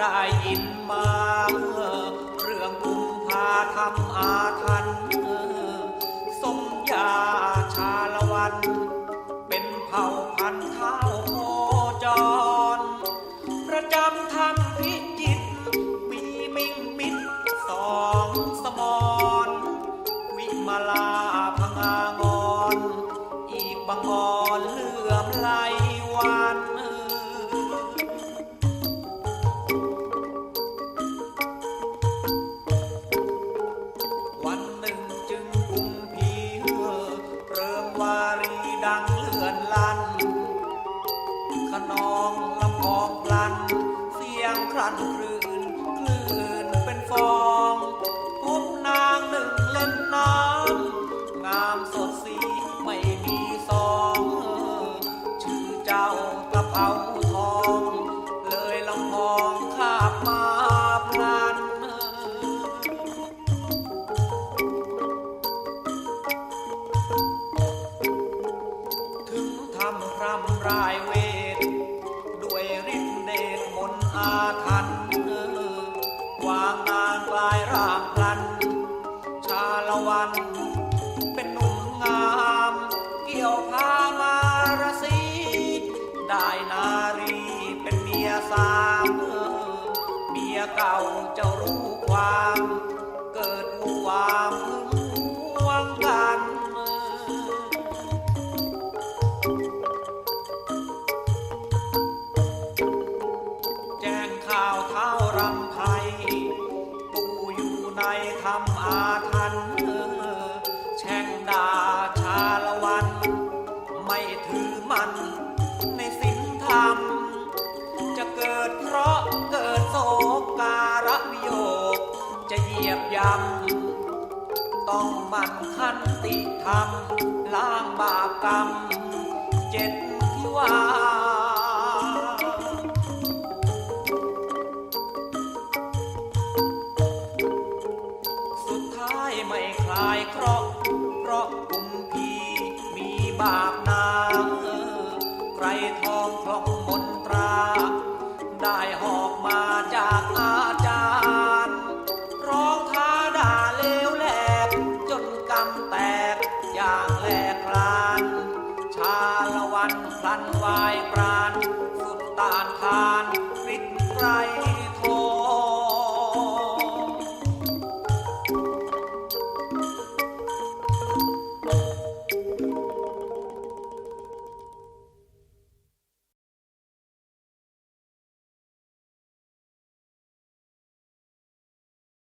ได้ยินมาเรื่องกุมภาทำอาถรรพ์สมยาชาละวัน เป็นเผ่าพันธุ์เท้าโคจร ประจำทำพิจิตรมีมิ่งมิตรสองสมร วิมาลาพงางอน อีกบางอ่อนเหลื่อ เลื่อนลั่นขนองลำพองลัน เสียงครันคลื่นคลื่นเป็นฟองพบนางหนึ่งเล่นน้ำงามสดสีไม่มีสอง ชื่อเจ้ากระเภาทอง รายเวท ด้วยฤทธิ์เดชมนต์อาถรรพ์วางนางกลายร่างพลัน ชาละวัน เป็นหนุ่มงาม เกี่ยวพามารสี ได้นารีเป็นเมียสามเมียเก่าเจ้ารู้ความารำไพปู่อยู่ในธรรมอาทันแช่งด่าชาละวัน ไม่ถือมันในศีลธรรม จะเกิดเพราะเกิดโศกการะวิโยค จะเหยียบยำต้องมันขันติธรรมล้างบาปกรรม เจ็ดที่ว่าายเคราะเพราะกลุ่มพีมีบาปนาใครทองคลองมนตรา ได้หอกมาจากอาจารย์ ร้องท้าด่าเลวแหลก จนกำแตกอย่างแหลกราน ชาละวันพลันวายปราน